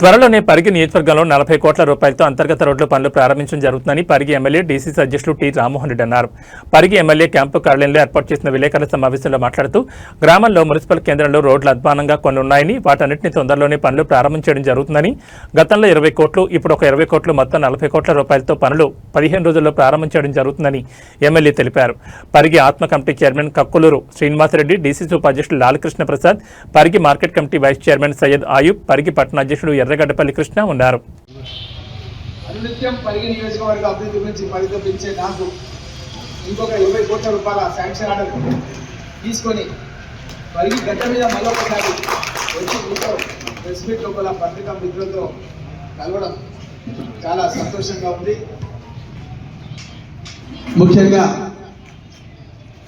త్వరలోనే పరిగి నియోజకవర్గంలో నలభై కోట్ల రూపాయలతో అంతర్గత రోడ్ల పనులు ప్రారంభించడం జరుగుతుందని పరిగి ఎమ్మెల్యే డీసీసీ అధ్యక్షులు టి రామ్మోహన్ రెడ్డి అన్నారు. పరిగి ఎమ్మెల్యే క్యాంపు కార్యాలయంలో ఏర్పాటు చేసిన విలేకరుల సమావేశంలో మాట్లాడుతూ గ్రామంలో మున్సిపల్ కేంద్రంలో రోడ్లు అధ్వానంగా కొన్ని ఉన్నాయని వాటన్నింటినీ తొందరలోనే పనులు ప్రారంభించడం జరుగుతుందని గతంలో ఇరవై కోట్లు ఇప్పుడు ఒక ఇరవై కోట్లు మొత్తం నలభై కోట్ల రూపాయలతో పనులు పదిహేను రోజుల్లో ప్రారంభించడం జరుగుతుందని ఎమ్మెల్యే తెలిపారు. Parigi ATMA committee chairman Kakkuluru Srinivasa Reddy DCC ఉపాధ్యక్షులు Lalakrishna Prasad Parigi market committee vice chairman Syed Ayub Parigi పట్టణ అధ్యక్షుడు ఎర్రగడ్డపల్లి కృష్ణ ఉన్నారు. అనునిత్యం పరిగి నియోజకవర్గ అభివృద్ధి గురించి పరితపించే నాకు ఇంకొక ఇరవై కోట్ల రూపాయల శాంక్షన్ ఆర్డర్ తీసుకొని పరిగి గడ్డ మీద మళ్ళొకసారి వచ్చి మీతో ప్రెస్ మీట్ లోపల పత్రికా మిత్రులతో కలవడం చాలా సంతోషంగా ఉంది. ముఖ్యంగా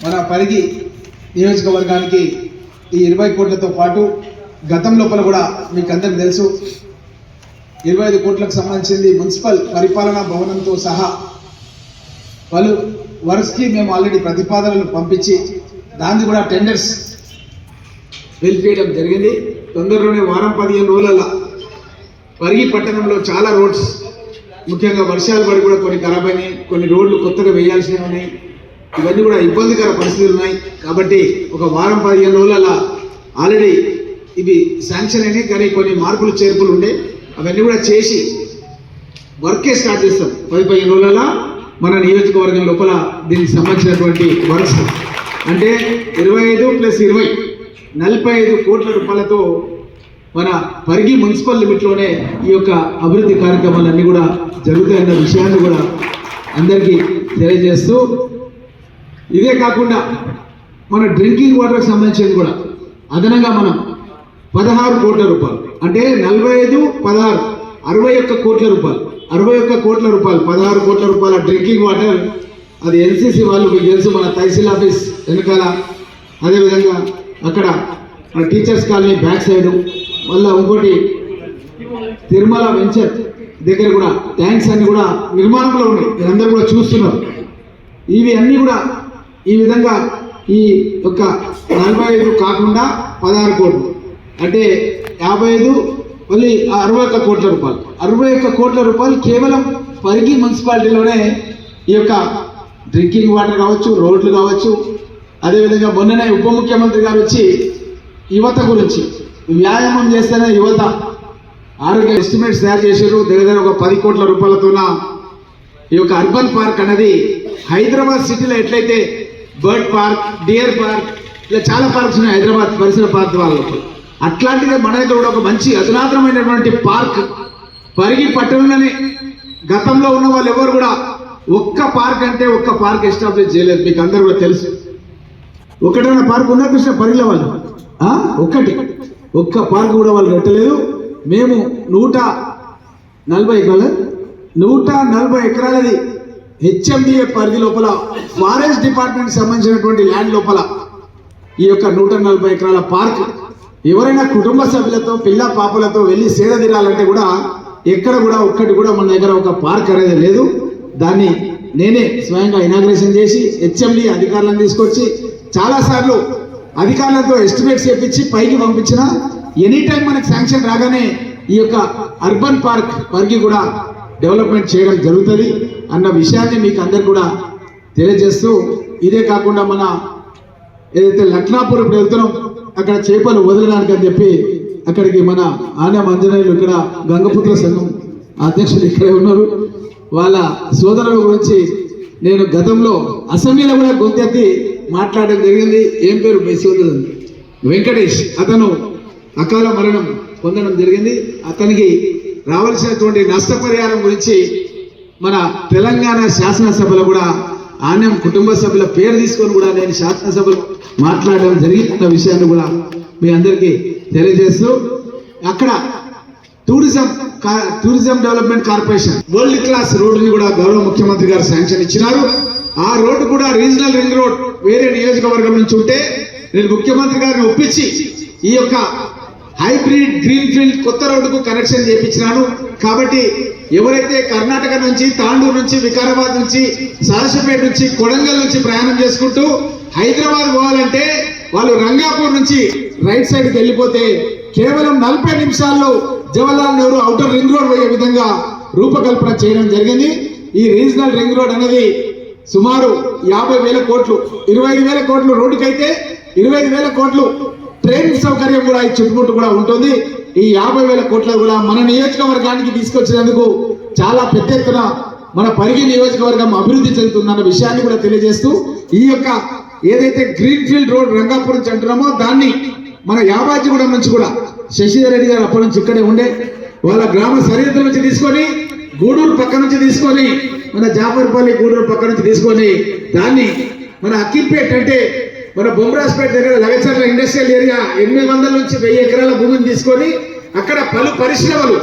మన పరిగి నియోజకవర్గానికి ఈ ఇరవై కోట్లతో పాటు గతం లోపల కూడా మీకు అందరికి తెలుసు ఇరవై ఐదు కోట్లకు సంబంధించింది మున్సిపల్ పరిపాలనా భవనంతో సహా పలు వర్క్స్కి మేము ఆల్రెడీ ప్రతిపాదనలు పంపించి దాన్ని కూడా టెండర్స్ వెళ్ళిపోయడం జరిగింది. తొందరలోనే వారం పదిహేను రోజులలో పరిగి పట్టణంలో చాలా రోడ్స్ ముఖ్యంగా వర్షాలు పడి కూడా కొన్ని ఖరాబ్ అయినాయి. కొన్ని రోడ్లు కొత్తగా వేయాల్సినవి ఉన్నాయి. ఇవన్నీ కూడా ఇబ్బందికర పరిస్థితులు ఉన్నాయి. కాబట్టి ఒక వారం పదిహేను రోజులలో ఆల్రెడీ ఇవి శాంక్షన్ అయినాయి. కానీ కొన్ని మార్పులు చేర్పులు ఉండే అవన్నీ కూడా చేసి వర్కే స్టార్ట్ చేస్తాం. పది పదిహేను రోజుల మన నియోజకవర్గం లోపల దీనికి సంబంధించినటువంటి వర్క్స్. అంటే ఇరవై ఐదు ప్లస్ ఇరవై నలభై ఐదు కోట్ల రూపాయలతో మన పరిగి మున్సిపల్ లిమిట్లోనే ఈ యొక్క అభివృద్ధి కార్యక్రమాలన్నీ కూడా జరుగుతాయన్న విషయాన్ని కూడా అందరికీ తెలియజేస్తూ ఇదే కాకుండా మన డ్రింకింగ్ వాటర్కి సంబంధించింది కూడా. అదనంగా మనం పదహారు కోట్ల రూపాయలు. అంటే నలభై ఐదు పదహారు. అరవై ఒక్క కోట్ల రూపాయలు. అరవై ఒక్క కోట్ల రూపాయలు. పదహారు కోట్ల రూపాయల డ్రింకింగ్ వాటర్. అది ఎన్సీసీ వాళ్ళు మీకు తెలుసు మన తహసీల్ ఆఫీస్ వెనకాల. అదేవిధంగా అక్కడ మన టీచర్స్ కాలనీ బ్యాక్ సైడ్. మళ్ళీ ఇంకోటి తిరుమల వెంచర్ దగ్గర కూడా ట్యాంక్స్ అన్ని కూడా నిర్మాణంలో ఉన్నాయి. మీరందరూ కూడా చూస్తున్నారు. ఇవి అన్నీ కూడా ఈ విధంగా ఈ యొక్క నలభై ఐదు కాకుండా పదహారు కోట్లు. అంటే యాభై ఐదు మళ్ళీ అరవై ఒక్క కోట్ల రూపాయలు. అరవై ఒక్క కోట్ల రూపాయలు కేవలం పరిగి మున్సిపాలిటీలోనే ఈ యొక్క డ్రింకింగ్ వాటర్ కావచ్చు రోడ్లు కావచ్చు అదేవిధంగా మొన్ననే ఉప ముఖ్యమంత్రి గారు వచ్చి యువత గురించి వ్యాయామం చేస్తేనే యువత ఆరోగ్య ఎస్టిమేట్స్ తయారు చేశారు. దగ్గర దగ్గర ఒక పది కోట్ల రూపాయలతోన ఈ యొక్క అర్బన్ పార్క్ అనేది హైదరాబాద్ సిటీలో ఎట్లయితే బర్డ్ పార్క్ డియర్ పార్క్ ఇలా చాలా పార్క్స్ ఉన్నాయి హైదరాబాద్ పరిసర ప్రాంత వాళ్ళకి. అట్లాంటిదే మన దగ్గర కూడా ఒక మంచి అధునాతనమైనటువంటి పార్క్ పరిగి పట్టణంలోనే గతంలో ఉన్న వాళ్ళు ఎవరు కూడా ఒక్క పార్క్ అంటే ఒక్క పార్క్ ఎస్టాబ్లిష్ చేయలేదు. మీకు అందరు కూడా తెలుసు. ఒకటైనా పార్క్ ఉందా కృష్ణ పరిగిల వాళ్ళు. ఒక్కటి. ఒక్క పార్క్ కూడా వాళ్ళు కట్టలేదు. మేము నూట నలభై ఎకరాల నూట నలభై ఎకరాలది హెచ్ఎండిఏ పరిధి లోపల ఫారెస్ట్ డిపార్ట్మెంట్ సంబంధించినటువంటి ల్యాండ్ లోపల ఈ యొక్క నూట నలభై ఎకరాల పార్క్ ఎవరైనా కుటుంబ సభ్యులతో పిల్ల పాపలతో వెళ్ళి సేద తీరాలంటే కూడా ఎక్కడ కూడా ఒక్కటి కూడా మన దగ్గర ఒక పార్క్ అనేది లేదు. దాన్ని నేనే స్వయంగా ఇనాగ్రేషన్ చేసి హెచ్ఎండి అధికారులను తీసుకొచ్చి చాలాసార్లు అధికారులతో ఎస్టిమేట్స్ చేపించి పైకి పంపించిన. ఎనీ టైం మనకి శాంక్షన్ రాగానే ఈ యొక్క అర్బన్ పార్క్ వరకు కూడా డెవలప్మెంట్ చేయడం జరుగుతుంది అన్న విషయాన్ని మీకు అందరు కూడా తెలియజేస్తూ ఇదే కాకుండా మన ఏదైతే లక్నాపూర్ ఇప్పుడు వెళ్తున్నాం అక్కడ చేపలు వదలడానికి అని చెప్పి అక్కడికి మన ఆనం అంజనేయులు ఇక్కడ గంగపుత్ర సంఘం అధ్యక్షులు ఇక్కడే ఉన్నారు. వాళ్ళ సోదరుల గురించి నేను గతంలో అసెంబ్లీలో కూడా గొంతెత్తి మాట్లాడడం జరిగింది. ఏం పేరు? మీ సోదరుడు. వెంకటేష్. అతను అకాల మరణం పొందడం జరిగింది. అతనికి రావాల్సినటువంటి నష్టపరిహారం గురించి మన తెలంగాణ శాసనసభలో కూడా ఆనం కుటుంబ సభ్యుల పేరు తీసుకొని కూడా నేను శాసనసభలో మాట్లాడడం జరిగిన విషయాన్ని కూడా మీ అందరికీ తెలియజేస్తూ అక్కడ టూరిజం కా- tourism development corporation world class రోడ్డుని కూడా గౌరవ ముఖ్యమంత్రి గారు శాంక్షన్ ఇచ్చినారు. ఆ రోడ్డు కూడా రీజనల్ రింగ్ రోడ్ వేరే నియోజకవర్గం నుంచి ఉంటే నేను ముఖ్యమంత్రి గారిని ఒప్పించి ఈ యొక్క హైబ్రిడ్ గ్రీన్ ఫీల్డ్ కొత్త రోడ్డుకు కనెక్షన్ చేయించినాను కాబట్టి ఎవరైతే కర్ణాటక నుంచి తాండూరు నుంచి వికారాబాద్ నుంచి సరసపేట నుంచి కొడంగల్ నుంచి ప్రయాణం చేసుకుంటూ హైదరాబాద్ పోవాలంటే వాళ్ళు రంగాపూర్ నుంచి రైట్ సైడ్కి వెళ్ళిపోతే కేవలం నలభై నిమిషాల్లో Jawaharlal Nehru outer ring road పోయే విధంగా రూపకల్పన చేయడం జరిగింది. ఈ రీజనల్ రింగ్ రోడ్ అనేది సుమారు యాభై వేల కోట్లు ఇరవై ఐదు వేల కోట్లు రోడ్డుకైతే ఇరవై ఐదు వేల కోట్లు ట్రైన్ సౌకర్యం కూడా ఈ చుట్టుముట్టు కూడా ఉంటుంది. ఈ యాభై వేల కోట్ల కూడా మన నియోజకవర్గానికి తీసుకొచ్చినందుకు చాలా పెద్ద ఎత్తున మన పరిగి నియోజకవర్గం అభివృద్ధి చెందుతుందన్న విషయాన్ని కూడా తెలియజేస్తూ ఈ యొక్క ఏదైతే గ్రీన్ ఫీల్డ్ రోడ్ రంగాపురం నుంచి అంటున్నామో దాన్ని మన యాబాజీగూడెం నుంచి కూడా శశిధర్ రెడ్డి గారు అప్పటి నుంచి ఇక్కడే ఉండే వాళ్ళ గ్రామ సరిహద్దు నుంచి తీసుకొని గూడూరు పక్క నుంచి తీసుకొని మన జాఫర్పల్లి గూడూరు పక్క నుంచి తీసుకొని దాన్ని మన అక్కిపేట్ అంటే మన బొమ్మరాజ్పేట దగ్గర లగచర్ల ఇండస్ట్రియల్ ఏరియా ఎనిమిది వందల నుంచి వెయ్యి ఎకరాల భూమిని తీసుకొని అక్కడ పలు పరిశ్రమలు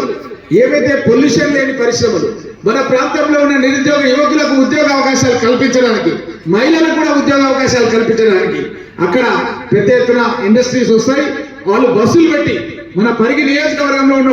ఏవైతే పొల్యూషన్ లేని పరిశ్రమలు మన ప్రాంతంలో ఉన్న నిరుద్యోగ యువకులకు ఉద్యోగ అవకాశాలు కల్పించడానికి మహిళలకు కూడా ఉద్యోగ అవకాశాలు కల్పించడానికి అక్కడ పెద్ద ఎత్తున ఇండస్ట్రీస్ వస్తాయి. వాళ్ళు బస్సులు పెట్టి మన పరిగి నియోజకవర్గంలో ఉన్న